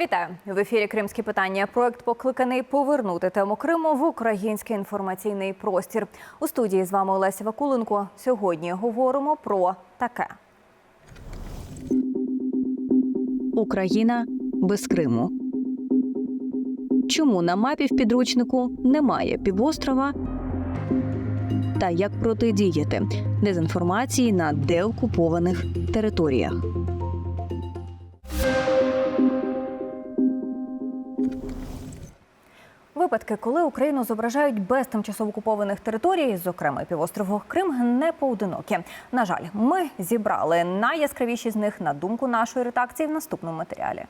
Вітаю в ефірі Кримські питання. Проект покликаний повернути тему Криму в український інформаційний простір. У студії з вами Олеся Вакуленко. Сьогодні говоримо про таке. Україна без Криму. Чому на мапі в підручнику немає півострова? Та як протидіяти дезінформації на деокупованих територіях? Випадки, коли Україну зображають без тимчасово окупованих територій, зокрема півострову Крим, не поодинокі. На жаль, ми зібрали найяскравіші з них на думку нашої редакції в наступному матеріалі.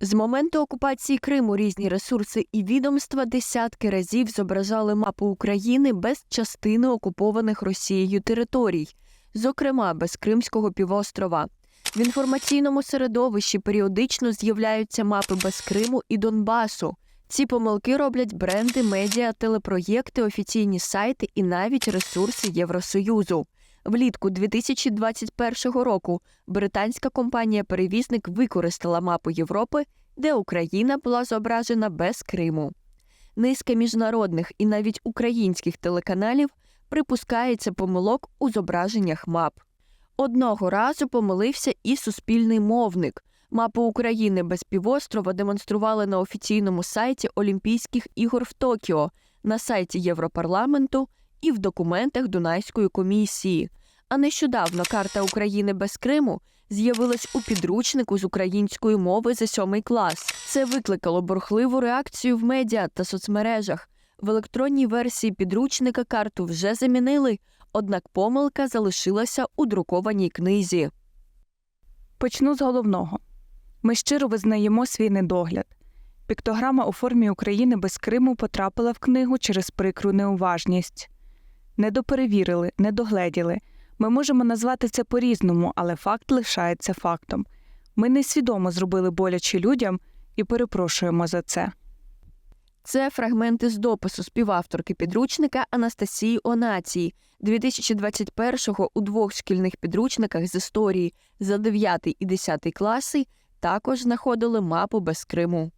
З моменту окупації Криму різні ресурси і відомства десятки разів зображали мапу України без частини окупованих Росією територій, зокрема без Кримського півострова. В інформаційному середовищі періодично з'являються мапи без Криму і Донбасу. Ці помилки роблять бренди, медіа, телепроєкти, офіційні сайти і навіть ресурси Євросоюзу. Влітку 2021 року британська компанія-перевізник використала мапу Європи, де Україна була зображена без Криму. Низка міжнародних і навіть українських телеканалів припускається помилок у зображеннях мап. Одного разу помилився і суспільний мовник. Мапу України без півострова демонстрували на офіційному сайті Олімпійських ігор в Токіо, на сайті Європарламенту і в документах Дунайської комісії. А нещодавно карта України без Криму з'явилась у підручнику з української мови за сьомий клас. Це викликало бурхливу реакцію в медіа та соцмережах. В електронній версії підручника карту вже замінили, однак помилка залишилася у друкованій книзі. Почну з головного. Ми щиро визнаємо свій недогляд. Піктограма у формі України без Криму потрапила в книгу через прикру неуважність. Недоперевірили, недогледіли. Ми можемо назвати це по-різному, але факт лишається фактом. Ми несвідомо зробили боляче людям і перепрошуємо за це. Це фрагменти з допису співавторки підручника Анастасії Онації 2021-го у двох шкільних підручниках з історії за 9 і 10 класи також знаходили мапу без Криму.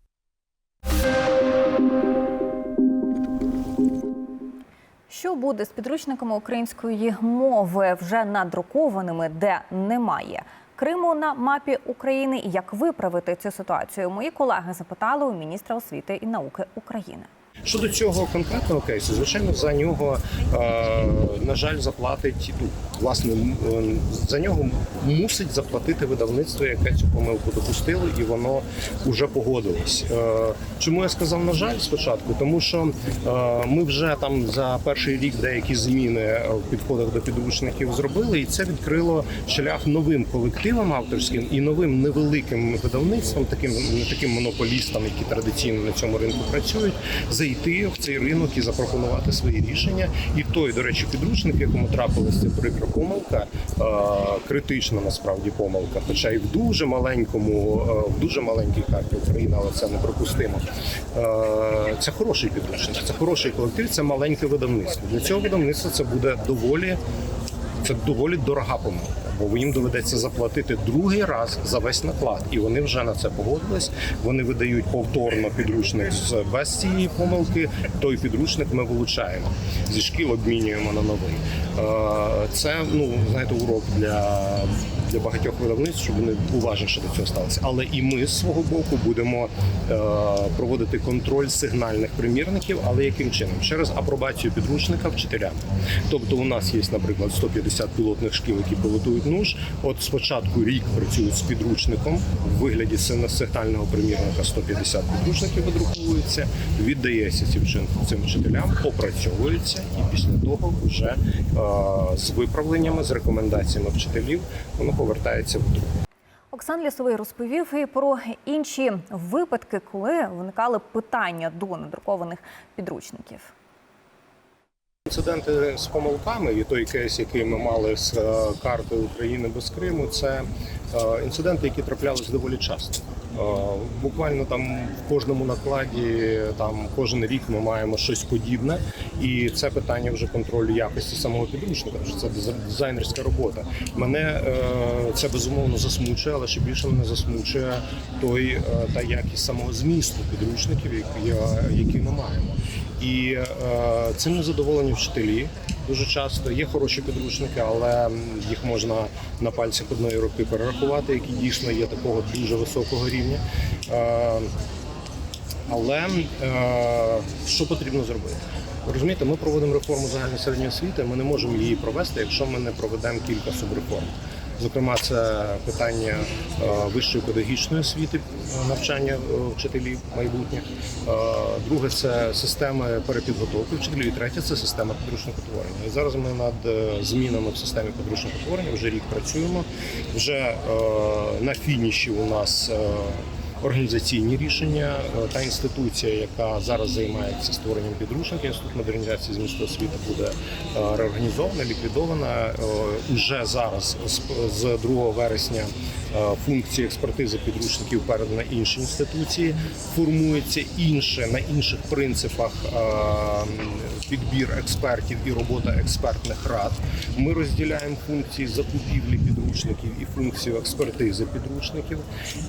Що буде з підручниками української мови вже надрукованими, де немає Криму на мапі України, і як виправити цю ситуацію? Мої колеги запитали у міністра освіти і науки України. Щодо цього конкретного кейсу, звичайно, за нього е, на жаль заплатить власне е, за нього мусить заплатити видавництво, яке цю помилку допустило, і воно вже погодилось. Е, чому я сказав на жаль спочатку? Тому що ми вже там за перший рік деякі зміни в підходах до підручників зробили, і це відкрило шлях новим колективам авторським і новим невеликим видавництвам, таким таким монополістам, які традиційно на цьому ринку працюють, зайти в цей ринок і запропонувати свої рішення. І той, до речі, підручник, якому трапилася прикра помилка, критична насправді помилка, хоча і в дуже маленькому, в дуже маленькій карті України, але це неприпустимо. Це хороший підручник, це хороший колектив, це маленьке видавництво. Для цього видавництва це буде доволі це доволі дорога помилка, бо їм доведеться заплатити другий раз за весь наклад, і вони вже на це погодились. Вони видають повторно підручник з без цієї помилки. Той підручник ми вилучаємо зі шкіл, обмінюємо на новий. Е, Це ну знаєте, урок для. Для багатьох видавництв, щоб вони уважніше до цього ставилися. Але і ми з свого боку будемо е, проводити контроль сигнальних примірників, але яким чином? Через апробацію підручника вчителям. Тобто, у нас є, наприклад, 150 пілотних шкіл, які пілотують нуж. От спочатку рік працюють з підручником в вигляді сигна- сигнального примірника 150 підручників видруковується, віддається цим цим вчителям, опрацьовується, і після того вже е, з виправленнями, з рекомендаціями вчителів воно повертається в друк. Оксан Лісовий розповів і про інші випадки, коли виникали питання до надрукованих підручників. Інциденти з помилками і той кейс, який ми мали з карти картою України без Криму, це е, інциденти, які траплялись доволі часто. Е, Буквально там в кожному накладі, там кожен рік ми маємо щось подібне, і це питання вже контролю якості самого підручника. що Це дизайнерська робота. Мене е, це безумовно засмучує, але ще більше мене засмучує той е, та якість самого змісту підручників, які, ми маємо. І е, цим незадоволені вчителі. Дуже часто є хороші підручники, але їх можна на пальцях одної руки перерахувати, які дійсно є такого дуже високого рівня. Е, але е, що потрібно зробити? Розумієте, ми проводимо реформу загальної середньої освіти. Ми не можемо її провести, якщо ми не проведемо кілька субреформ. Зокрема, це питання е, вищої педагогічної освіти, е, навчання е, вчителів майбутніх. Друге це системи перепідготовки вчителів. І третє це система підручникотворення. І зараз ми над змінами в системі підручникотворення вже рік працюємо. Вже на фініші у нас. Організаційні рішення. Е, Та інституція, яка зараз займається створенням підручників, інститут модернізації змісту освіти буде е, реорганізована, ліквідована. Е, Уже зараз з- з 2 вересня функції експертизи підручників передана іншій інституції. Формується інше на інших принципах підбір експертів і робота експертних рад. Ми розділяємо функції закупівлі підручників і функцію експертизи підручників,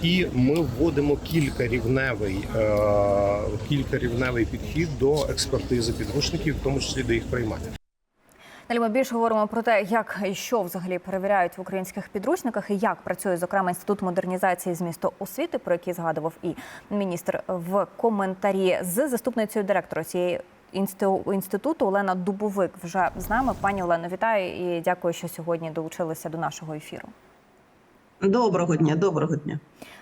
і ми вводимо кількарівневий, е, кількарівневий підхід до експертизи підручників, в тому числі до їх приймання. Далі ми більше говоримо про те, як і що взагалі перевіряють в українських підручниках і як працює зокрема інститут модернізації змісту освіти, про який згадував і міністр в коментарі з заступницею директора цієї інститу- інституту Олена Дубовик вже з нами. Пані Олено, вітаю і дякую, що сьогодні долучилися до нашого ефіру. Доброго дня, доброго дня.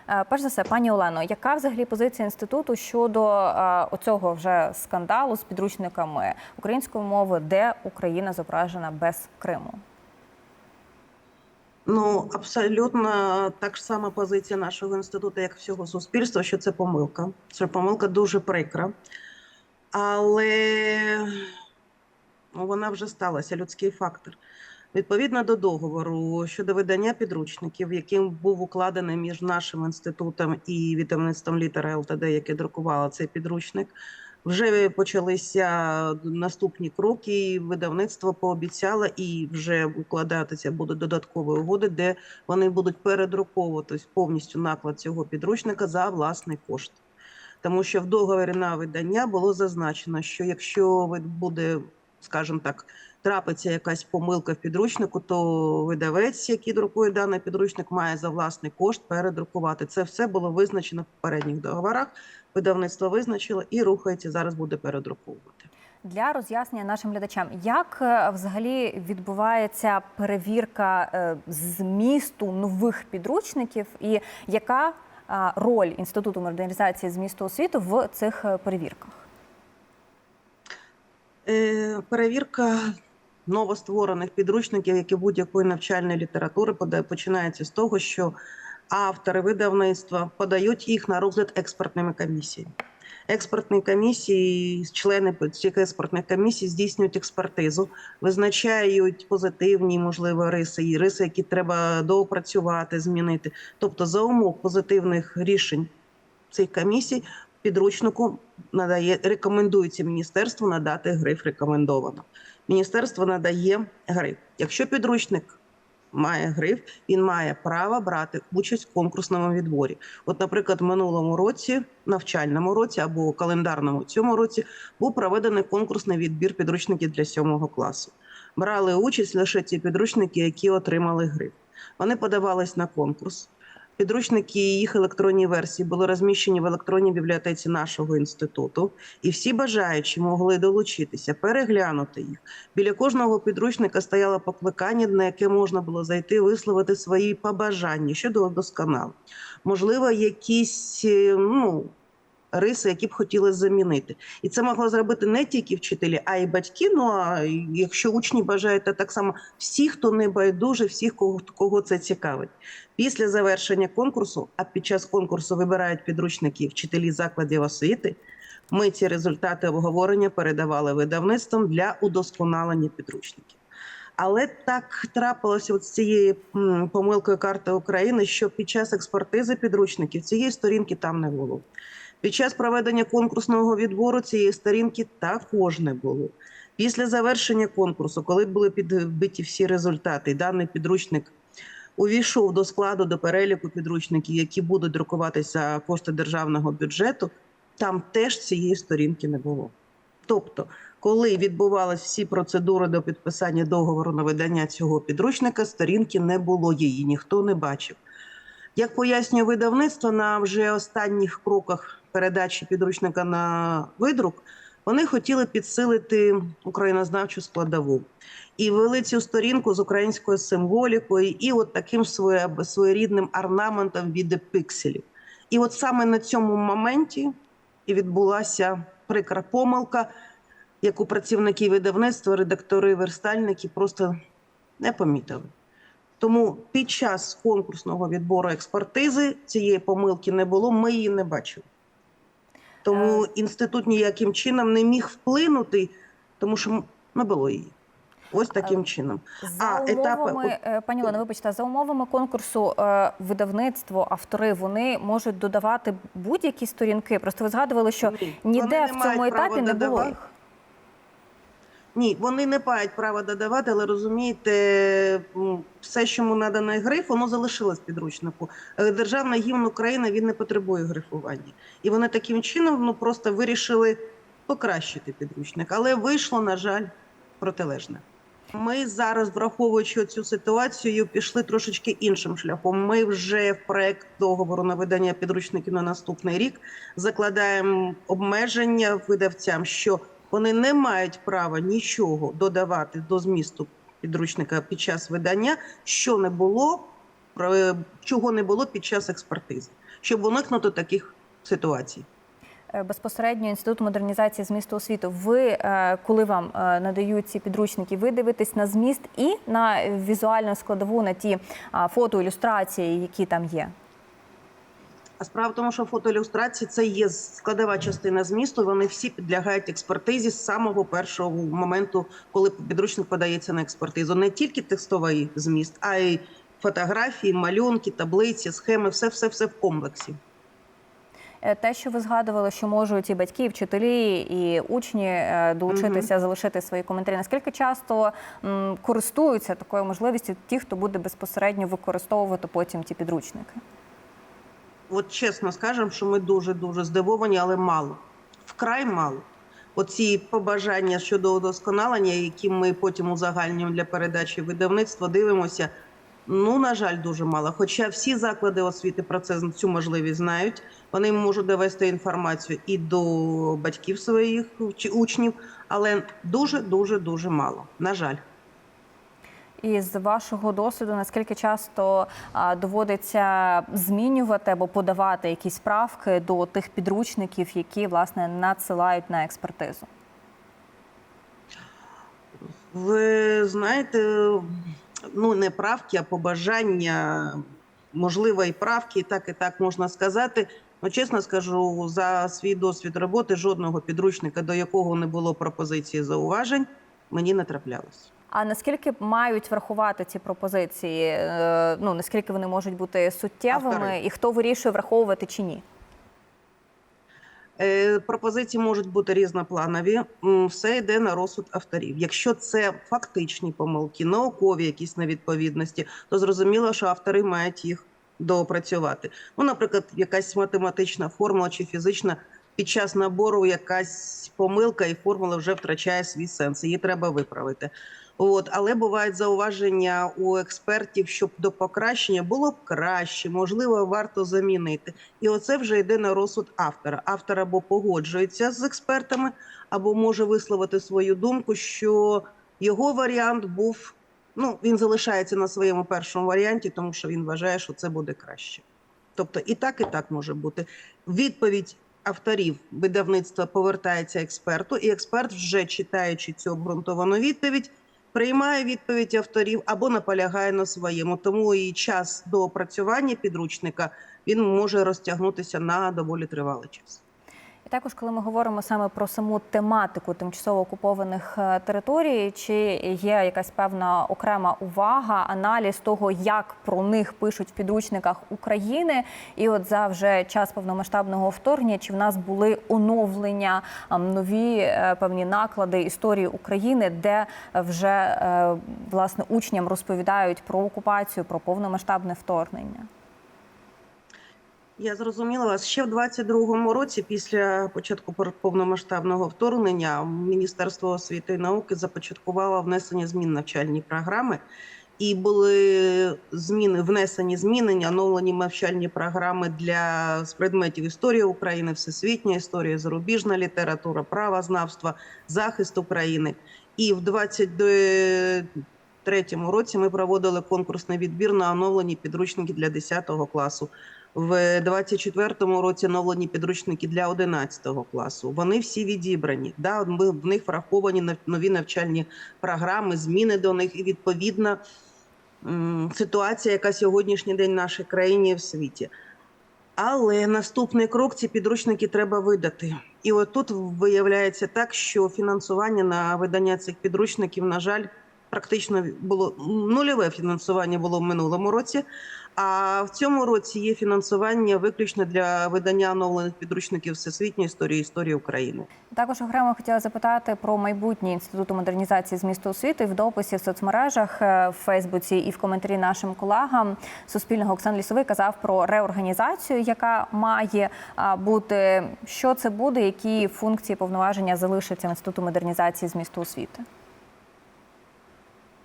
Е, Перш за все, пані Олено, яка взагалі позиція інституту щодо е, оцього вже скандалу з підручниками української мови, де Україна зображена без Криму? Ну абсолютно так ж сама позиція нашого інституту, як всього суспільства, що це помилка. Це помилка дуже прикра. Але вона вже сталася, людський фактор. Відповідно до договору щодо видання підручників, яким був укладений між нашим інститутом і видавництвом літера ЛТД, яке друкувало цей підручник, вже почалися наступні кроки. і Видавництво пообіцяло і вже укладатися будуть додаткові угоди, де вони будуть передруковувати повністю наклад цього підручника за власний кошт. Тому що в договорі на видання було зазначено, що якщо буде, скажімо так, трапиться якась помилка в підручнику, то видавець, який друкує даний підручник, має за власний кошт передрукувати. Це все було визначено в попередніх договорах. Видавництво визначило і рухається зараз буде передруковувати. Для роз'яснення нашим глядачам, як е, взагалі відбувається перевірка е, змісту нових підручників, і яка е, роль інституту модернізації змісту освіти в цих перевірках? Е, Перевірка новостворених підручників, як і будь-якої навчальної літератури, починається з того, що автори видавництва подають їх на розгляд експертними комісіями. Експертні комісії, члени цих експертних комісій здійснюють експертизу, визначають позитивні, можливо, риси і риси, які треба доопрацювати, змінити. Тобто, за умов позитивних рішень цих комісій підручнику надає рекомендується міністерству надати гриф рекомендовано. Міністерство надає гриф. Якщо підручник має гриф, він має право брати участь в конкурсному відборі. От, наприклад, в минулому році, навчальному році або календарному цьому році, був проведений конкурсний відбір підручників для сьомого класу. Брали участь лише ті підручники, які отримали гриф. Вони подавались на конкурс. Підручники і їх електронні версії були розміщені в електронній бібліотеці нашого інституту, і всі бажаючі могли долучитися, переглянути їх. Біля кожного підручника стояло покликання, на яке можна було зайти, висловити свої побажання щодо вдосконалення. Можливо, якісь е, ну, риси, які б хотіли замінити. І це могло зробити не тільки вчителі, а й батьки. Ну а якщо учні бажають, то так само всі, хто не байдуже, всіх, кого, кого це цікавить. Після завершення конкурсу, а під час конкурсу вибирають підручники вчителі закладів освіти. Ми ці результати обговорення передавали видавництвам для удосконалення підручників. Але так трапилося от з цією помилкою карти України, що під час експертизи підручників цієї сторінки там не було. Під час проведення конкурсного відбору цієї сторінки також не було. Після завершення конкурсу, коли були підбиті всі результати, даний підручник увійшов до складу до переліку підручників, які будуть друкуватися кошти державного бюджету, там теж цієї сторінки не було. Тобто, коли відбувалися всі процедури до підписання договору на видання цього підручника, сторінки не було її, ніхто не бачив. Як пояснює видавництво, на вже останніх кроках передачі підручника на видрук, вони хотіли підсилити українознавчу складову і ввели цю сторінку з українською символікою і от таким своє- своєрідним орнаментом від пикселів. І от саме на цьому моменті і відбулася прикра помилка, яку працівники видавництва, редактори, верстальники просто не помітили. Тому під час конкурсного відбору експертизи цієї помилки не було, ми її не бачили. Тому інститут ніяким чином не міг вплинути, тому що не було її. Ось таким чином. За А, етапи- умовами, е, пані Олено, вибачте, за умовами конкурсу е, видавництво, автори вони можуть додавати будь-які сторінки. Просто ви згадували, що Ні, ніде в цьому етапі не було їх. Ні, вони не мають права додавати, але розумієте, все, що йому наданий гриф, воно залишилось підручнику. Е, Державний гімн України він не потребує грифування. І вони таким чином ну, просто вирішили покращити підручник. Але вийшло, на жаль, протилежне. Ми зараз, враховуючи цю ситуацію, пішли трошечки іншим шляхом. Ми вже в проект договору на видання підручників на наступний рік закладаємо обмеження видавцям, що вони не мають права нічого додавати до змісту підручника під час видання, що не було, про- чого не було під час експертизи, щоб уникнути таких ситуацій. Е, Безпосередньо інститут модернізації змісту освіту. Ви, е, коли вам е, надають ці підручники, ви дивитесь на зміст і на візуальну складову, на ті фото, ілюстрації, які там є. А справа в тому, що фотоілюстрації це є складова частина змісту. Вони всі підлягають експертизі з самого першого моменту, коли підручник подається на експертизу. Не тільки текстовий зміст, а й фотографії, малюнки, таблиці, схеми, все, все, все в комплексі. Е, Те, що ви згадували, що можуть і батьки, і вчителі, і учні е, долучитися, залишити свої коментарі. Наскільки часто м, користуються такою можливістю ті, хто буде безпосередньо використовувати потім ті підручники? От чесно скажемо, що ми дуже дуже здивовані, але мало. Вкрай мало. Оці побажання щодо удосконалення, які ми потім узагальнюємо для передачі видавництва, дивимося. Ну, на жаль, дуже мало. Хоча всі заклади освіти про це цю можливість знають. Вони можуть довести інформацію і до батьків своїх чи учнів, але дуже дуже дуже мало. На жаль. І з вашого досвіду, наскільки часто доводиться змінювати або подавати якісь правки до тих підручників, які власне надсилають на експертизу? Ви знаєте, ну не правки, а побажання, можливо, і правки, і так і так можна сказати. Ну, чесно скажу, за свій досвід роботи жодного підручника, до якого не було пропозиції зауважень, мені не траплялось. А наскільки мають врахувати ці пропозиції? Е, Ну наскільки вони можуть бути суттєвими, Автори. і хто вирішує враховувати чи ні? Е, Пропозиції можуть бути різнопланові. Все йде на розсуд авторів. Якщо це фактичні помилки, наукові якісь невідповідності, то зрозуміло, що автори мають їх доопрацювати. Ну, наприклад, якась математична формула чи фізична під час набору якась помилка, і формула вже втрачає свій сенс. Її треба виправити. От, але бувають зауваження у експертів, щоб до покращення було б краще, можливо, варто замінити. І оце вже йде на розсуд автора. Автор або погоджується з експертами, або може висловити свою думку, що його варіант був. Ну, він залишається на своєму першому варіанті, тому що він вважає, що це буде краще. Тобто і так, і так може бути. Відповідь авторів видавництва повертається експерту, і експерт, вже читаючи цю обґрунтовану відповідь, приймає відповідь авторів або наполягає на своєму. Тому і час до опрацювання підручника він може розтягнутися на доволі тривалий час. І також, коли ми говоримо саме про саму тематику тимчасово окупованих е, територій, чи є якась певна окрема увага, аналіз того, як про них пишуть в підручниках України, і от за вже час повномасштабного вторгнення, чи в нас були оновлення, нові е, певні наклади історії України, де вже е, власне учням розповідають про окупацію, про повномасштабне вторгнення? Я зрозуміла вас. Ще в 22-му році, після початку повномасштабного вторгнення, Міністерство освіти і науки започаткувало внесення змін навчальні програми. І були зміни, внесені зміни, оновлені навчальні програми для з предметів історії України, всесвітня історія, зарубіжна література, правознавство, захист України. І в 23-му році ми проводили конкурсний відбір на оновлені підручники для 10 класу. В 24-му році оновлені підручники для 11 класу. Вони всі відібрані. Да, в них враховані нові навчальні програми, зміни до них і відповідна ситуація, яка сьогоднішній день в нашій країні і в світі. Але наступний крок ці підручники треба видати. І от тут виявляється так, що фінансування на видання цих підручників, на жаль, практично було нульове фінансування було в минулому році. А в цьому році є фінансування виключно для видання оновлених підручників всесвітньої історії історії України. Також окремо хотіла запитати про майбутнє інституту модернізації змісту освіти в дописі в соцмережах е, в Фейсбуці і в коментарі нашим колегам Суспільного Оксан Лісовий казав про реорганізацію, яка має бути. Що це буде, які функції повноваження залишаться в інституту модернізації змісту освіти?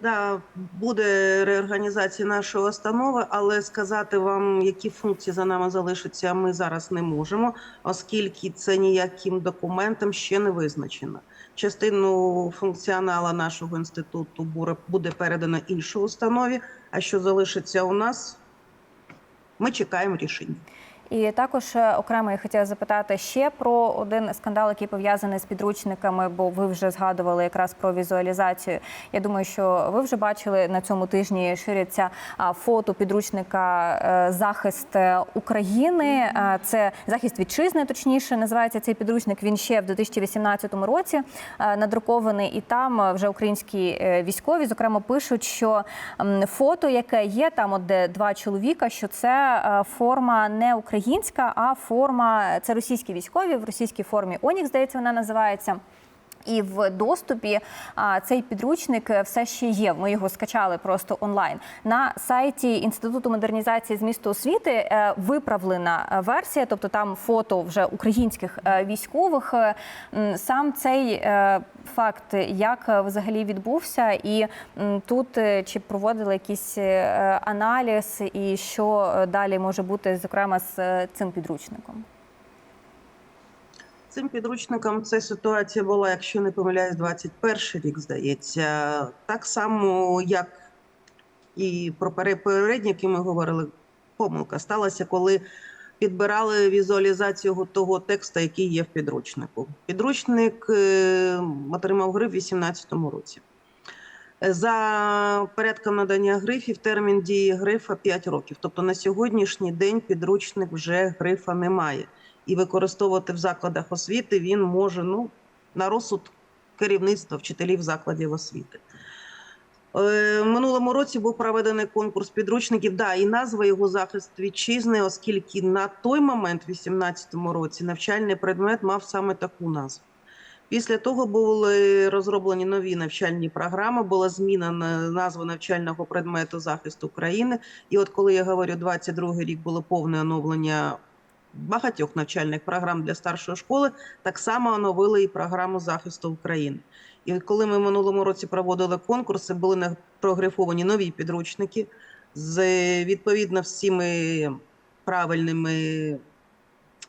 Да, буде реорганізація нашої установи, але сказати вам, які функції за нами залишаться, ми зараз не можемо, оскільки це ніяким документом ще не визначено. Частину функціонала нашого інституту буде передано іншій установі. А що залишиться у нас, ми чекаємо рішення. І також е, окремо я хотіла запитати ще про один скандал, який пов'язаний з підручниками, бо ви вже згадували якраз про візуалізацію. Я думаю, що ви вже бачили на цьому тижні ширяться фото підручника е, захист е, України. Це захист вітчизни, точніше називається цей підручник. Він ще в 2018 році надрукований, і там вже українські військові зокрема пишуть, що фото, яке є там, от де два чоловіка, що це форма не українська, а форма це російські військові в російській формі. Онік, здається, вона називається. І в доступі цей підручник е, все ще є. Ми його скачали просто онлайн. На сайті Інституту модернізації змісту освіти е, виправлена е, версія, тобто там фото вже українських військових. Сам цей факт, як взагалі відбувся, і тут чи проводили якийсь аналіз, і що далі може бути, зокрема, з цим підручником. Цим підручником ця ситуація була, якщо не помиляюсь, 21 рік, здається. Так само, як і про які ми говорили, помилка сталася, коли підбирали візуалізацію того тексту, який є в підручнику. Підручник е, отримав гриф у 2018 році. За порядком надання грифів термін дії грифа 5 років. Тобто на сьогоднішній день підручник вже грифа немає і використовувати в закладах освіти він може ну, на розсуд керівництва вчителів закладів освіти. Е, минулому році був проведений конкурс підручників. Да, і назва його захист вітчизни, оскільки на той момент, в 2018 році, навчальний предмет мав саме таку назву. Після того були розроблені нові навчальні програми, була змінена назва навчального предмету захист України. І от коли я говорю, 22 рік було повне оновлення багатьох навчальних програм для старшої школи, так само оновили і програму захисту України. І коли ми в минулому році проводили конкурси, були прографовані нові підручники з відповідно всіми правильними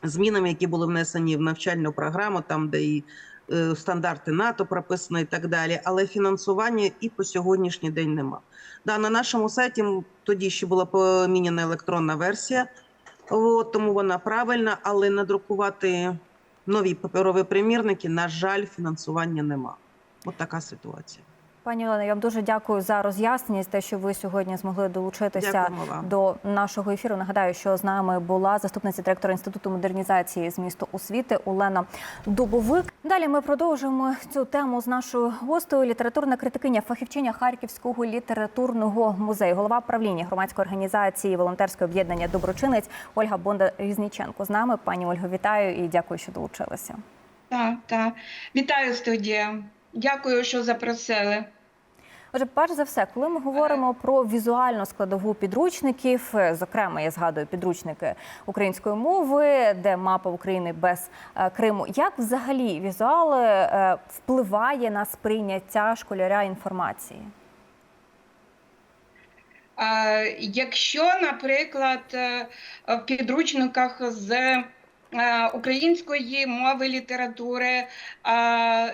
змінами, які були внесені в навчальну програму, там де і е, стандарти НАТО прописано і так далі. Але фінансування і по сьогоднішній день нема. Да, на нашому сайті тоді ще була поміняна електронна версія. От, тому вона правильна, але надрукувати нові паперові примірники, на жаль, фінансування нема. От така ситуація. Пані Олено, я вам дуже дякую за роз'яснення, за те, що ви сьогодні змогли долучитися до нашого ефіру. Нагадаю, що з нами була заступниця директора інституту модернізації з місту освіти Олена Дубовик. Далі ми продовжуємо цю тему з нашою гостею. Літературна критикиня, фахівчиня Харківського літературного музею, голова правління громадської організації волонтерське об'єднання Доброчинець Ольга Бонда Різніченко. З нами пані Ольго, вітаю і дякую, що долучилися. Так, так. Вітаю студія. Дякую, що запросили. Отже, перш за все, коли ми говоримо про візуальну складову підручників, е, зокрема, я згадую підручники української мови, де мапа України без е, Криму, як взагалі візуал е, впливає на сприйняття школяря інформації? Е, Якщо, наприклад, е, в підручниках з е, української мови літератури е,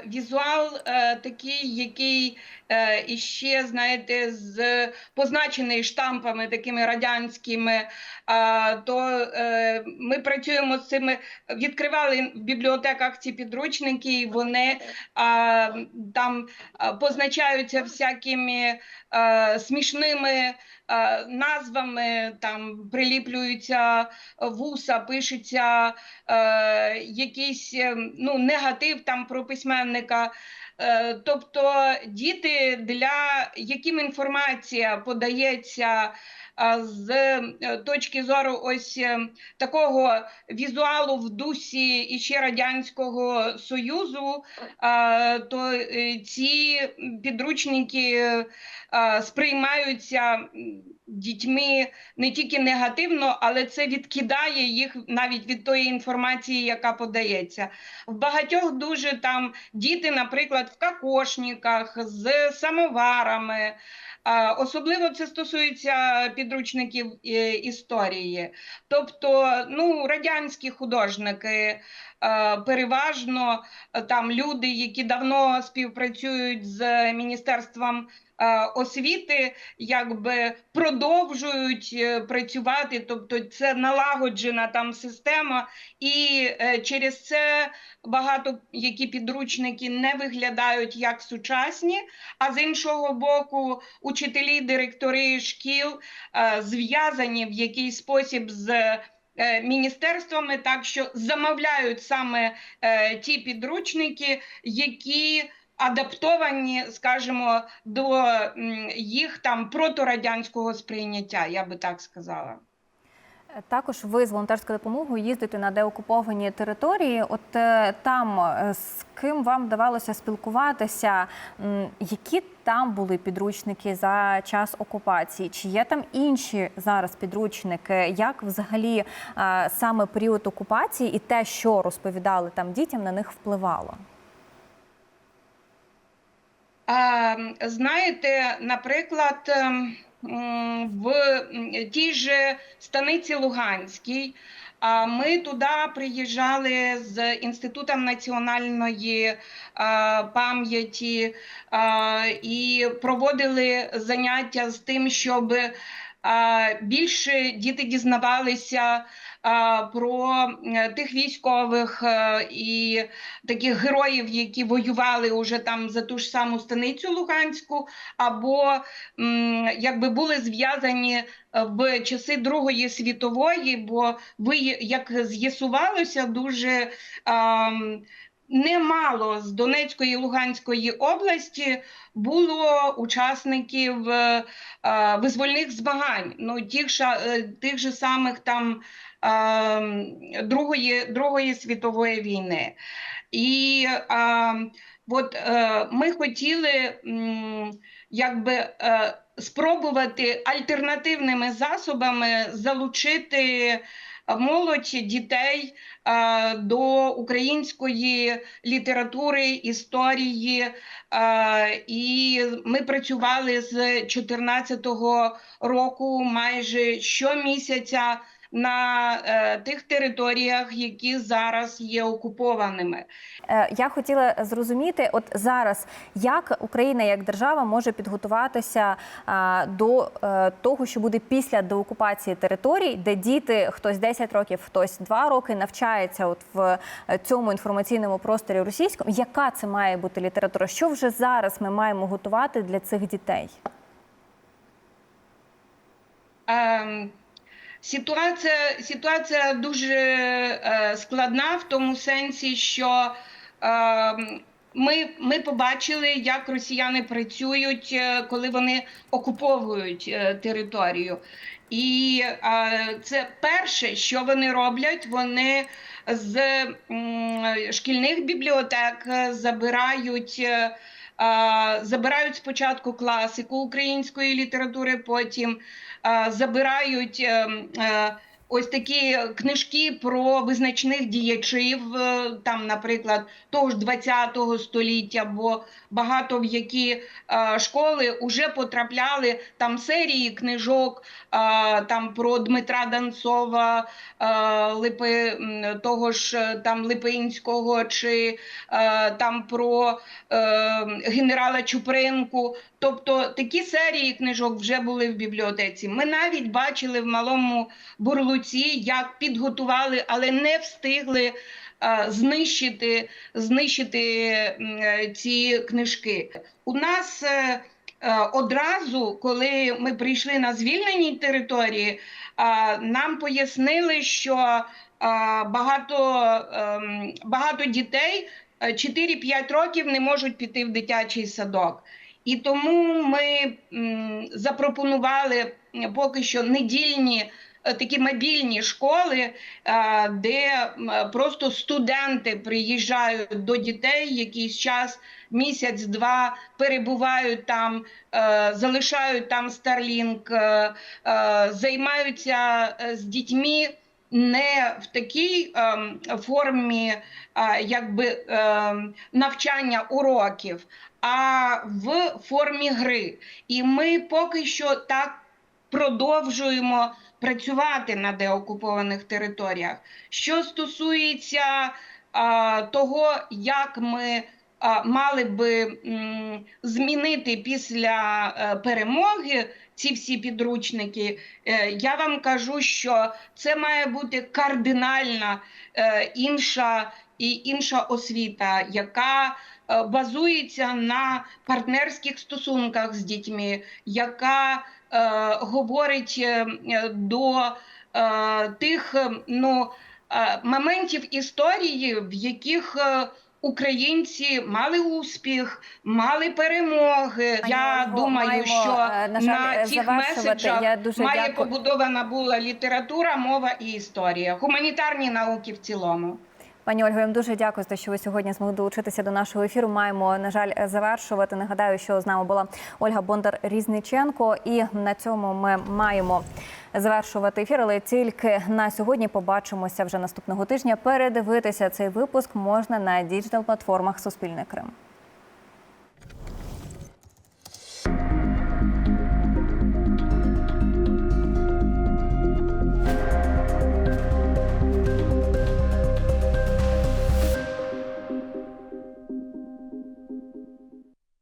візуал е, такий, який е, іще, знаєте, з позначений штампами такими радянськими, то е, ми працюємо з цими, відкривали в бібліотеках ці підручники, і вони там позначаються всякими смішними назвами, там приліплюються вуса, пишеться е, якийсь е, ну, негатив там про письменника. Е, Тобто діти, для яким інформація подається з е, точки зору ось е, такого візуалу в дусі іще Радянського Союзу, то е, ці підручники сприймаються дітьми не тільки негативно, але це відкидає їх навіть від тої інформації, яка подається. В багатьох дуже там діти, наприклад, в кокошниках з самоварами. Особливо це стосується підручників е, історії. Тобто, ну, радянські художники, переважно е, там люди, які давно співпрацюють з Міністерством е, освіти, якби продовжують е, працювати, тобто це налагоджена там система, і е, через це багато які підручники не виглядають як сучасні, а з іншого боку, учителі, директори шкіл е, зв'язані в якийсь спосіб з е, міністерствами, так що замовляють саме е, ті підручники, які адаптовані, скажімо, до їх там проторадянського сприйняття, я би так сказала. Також ви з волонтерською допомогою їздите на деокуповані території. От е, там е, з ким вам вдавалося спілкуватися? Які там були підручники за час окупації? Чи є там інші зараз підручники? Як взагалі е, саме період окупації і те, що розповідали там дітям, на них впливало? Знаєте, наприклад, ем, в тій же станиці Луганській. Ми туди приїжджали з Інститутом національної пам'яті і проводили заняття з тим, щоб більше діти дізнавалися про тих військових е, і таких героїв, які воювали уже там за ту ж саму станицю Луганську, або якби були зв'язані е, в часи Другої світової, бо ви, як з'ясувалося, дуже немало з Донецької і Луганської області було учасників е, е, визвольних змагань, ну тих, ша- е, тих же самих там ем, Другої, Другої світової війни. І а, от е, ми хотіли м, якби е, спробувати альтернативними засобами залучити молодь дітей е, до української літератури, історії. Е, і ми працювали з 2014 року майже щомісяця на е, тих територіях, які зараз є окупованими. Е, Я хотіла зрозуміти, от зараз як Україна як держава може підготуватися а, до е, того, що буде після деокупації територій, де діти хтось 10 років, хтось 2 роки навчається от в е, цьому інформаційному просторі російському. Яка це має бути література? Що вже зараз ми маємо готувати для цих дітей? Ем, Ситуація, ситуація дуже е, складна в тому сенсі, що ем, ми, ми побачили, як росіяни працюють, е, коли вони окуповують е, територію. І е, це перше, що вони роблять, вони з м, шкільних бібліотек е, забирають. е, е, Забирають спочатку класику української літератури, потім забирають е, е, ось такі книжки про визначних діячів, е, там, наприклад, того ж 20-го століття, бо багато в які е, школи вже потрапляли там серії книжок е, там про Дмитра Данцова, Липи, того ж там Липинського, чи там про генерала Чупринку. Тобто такі серії книжок вже були в бібліотеці. Ми навіть бачили в малому бурлуці, як підготували, але не встигли е, знищити, знищити е, ці книжки. У нас е, одразу, коли ми прийшли на звільнені території, нам пояснили, що багато, багато дітей е, 4-5 років не можуть піти в дитячий садок. І тому ми запропонували поки що недільні е, такі мобільні школи, е, де просто студенти приїжджають до дітей якийсь час, місяць-два перебувають там, е, залишають там е, займаються з дітьми. Не в такій ем, формі е, якби ем, навчання уроків, а в формі гри. І ми поки що так продовжуємо працювати на деокупованих територіях. Що стосується а, того, як ми а, мали би м, змінити після е, перемоги ці всі підручники, е, я вам кажу, що це має бути кардинальна е, інша і інша освіта, яка базується на партнерських стосунках з дітьми, яка е, говорить е, е, до е, тих е, ну, е, моментів історії, в яких е, українці мали успіх, мали перемоги. Пані Я Ольго, думаю, маємо, що е, на на е, цих меседжах Я дуже має дякую. побудована була література, мова і історія, гуманітарні науки в цілому. Пані Ольго, я вам дуже дякую за те, що ви сьогодні змогли долучитися до нашого ефіру. Маємо, на жаль, завершувати. Нагадаю, що з нами була Ольга Бондар Різниченко, і на цьому ми маємо завершувати ефір. Але тільки на сьогодні побачимося вже наступного тижня. Передивитися цей випуск можна на діджитал платформах Суспільне Крим.